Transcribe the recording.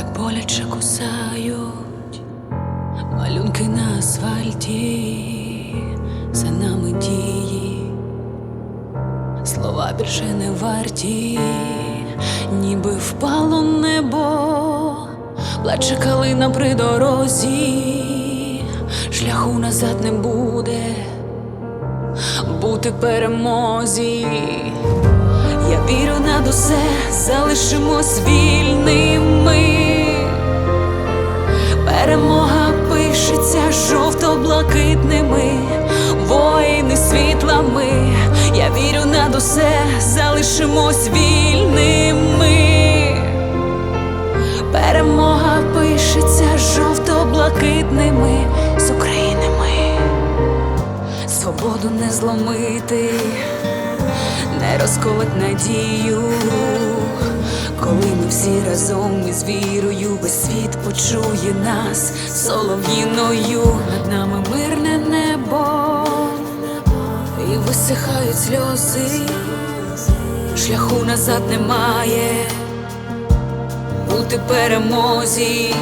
так боляче кусають малюнки на асфальті, за нами дії, слова більше не варті, ніби впало небо, плаче калина при дорозі, шляху назад не буде, бути перемозі. Я вірю над усе, залишимось вільними. Жовто-блакитними, воїни світлами. Я вірю над усе, залишимось вільними. Перемога пишеться жовто-блакитними з України ми. Свободу не зломити не розколоть надію, коли ми всі разом із вірою, весь світ почує нас. Солов'їною, над нами мирне небо, і висихають сльози, шляху назад немає, бути перемозі,